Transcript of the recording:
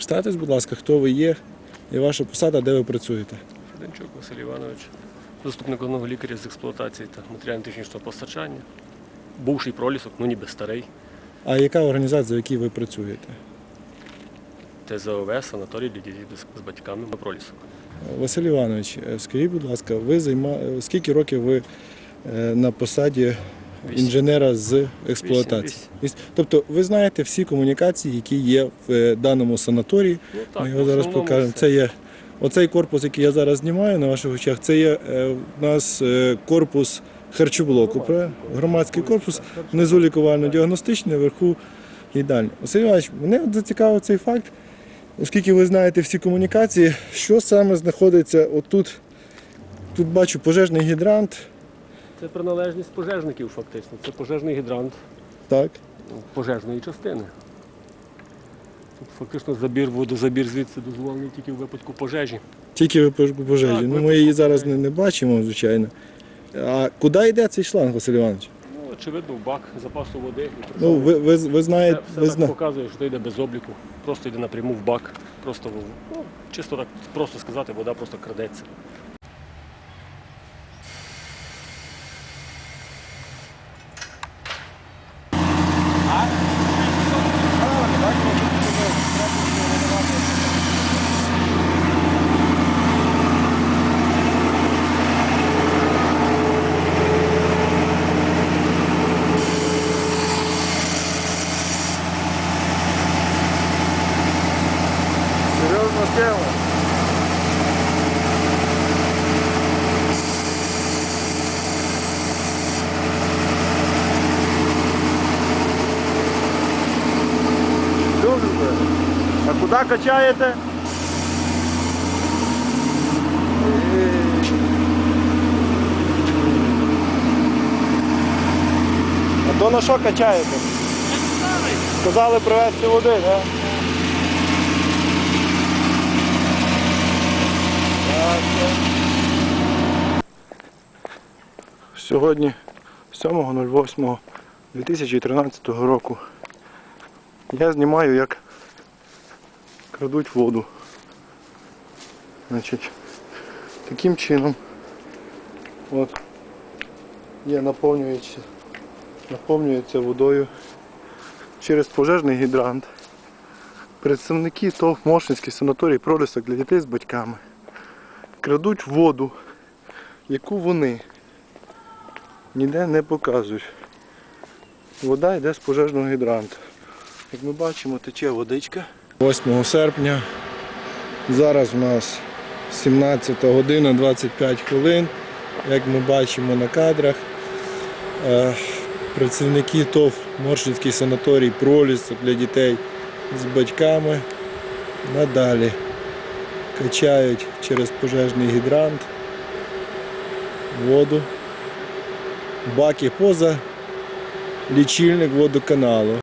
Представтесь, будь ласка, хто ви є і ваша посада, де ви працюєте. Феденчук Василь Іванович, заступник головного лікаря з експлуатації та матеріально-технічного постачання. Бувший пролісок, ну ніби старий. А яка організація, в якій ви працюєте? ТЗОВ, санаторій для дітей з- батьками на пролісок. Василь Іванович, е, скажіть, будь ласка, ви займа... е, скільки років ви е, на посаді. Інженера з експлуатації? Тобто ви знаєте всі комунікації, які є в е, даному санаторії. Ну Ми його зараз покажемо. Це є оцей корпус, який я зараз знімаю на ваших очах. Це є е, у нас е, корпус харчоблоку, правильно? громадський корпус, внизу лікувально-діагностичний, вверху їдальня. Василь Іванович, мене зацікавив цей факт, оскільки ви знаєте всі комунікації, що саме знаходиться отут. Тут бачу пожежний гідрант, Це приналежність пожежників фактично. Це пожежний гідрант так. пожежної частини. Тут фактично забір, водозабір звідси дозволений тільки в випадку пожежі. Тільки ви пож- пожежі. Так, ну, ми її зараз не, не бачимо, звичайно. А куди йде цей шланг, Василь Іванович? Ну, очевидно, в бак запасу води. І Ну, ви, ви, ви все, знаєте, все ви так зна... показує, що йде без обліку. Просто йде напряму в бак. Просто в- ну, чисто так просто сказати, вода просто крадеться. Любите? А куди качаєте? А то на що качаєте? Сказали привезти води, так? Сьогодні 7.08.2013 року я знімаю, як крадуть воду. Значить, таким чином от є наповнюється, наповнюється водою через пожежний гідрант. Представники ТОВ Мошинський санаторій пролісок для дітей з батьками крадуть воду, яку вони ніде не показують. Вода йде з пожежного гідранту. Як ми бачимо, тече водичка. 8 серпня. Зараз у нас 17 година 25 хвилин. Як ми бачимо на кадрах, е, працівники ТОВ Моршинський санаторій пролісок для дітей з батьками надалі качають через пожежний гідрант воду, баки поза лічильник водоканалу.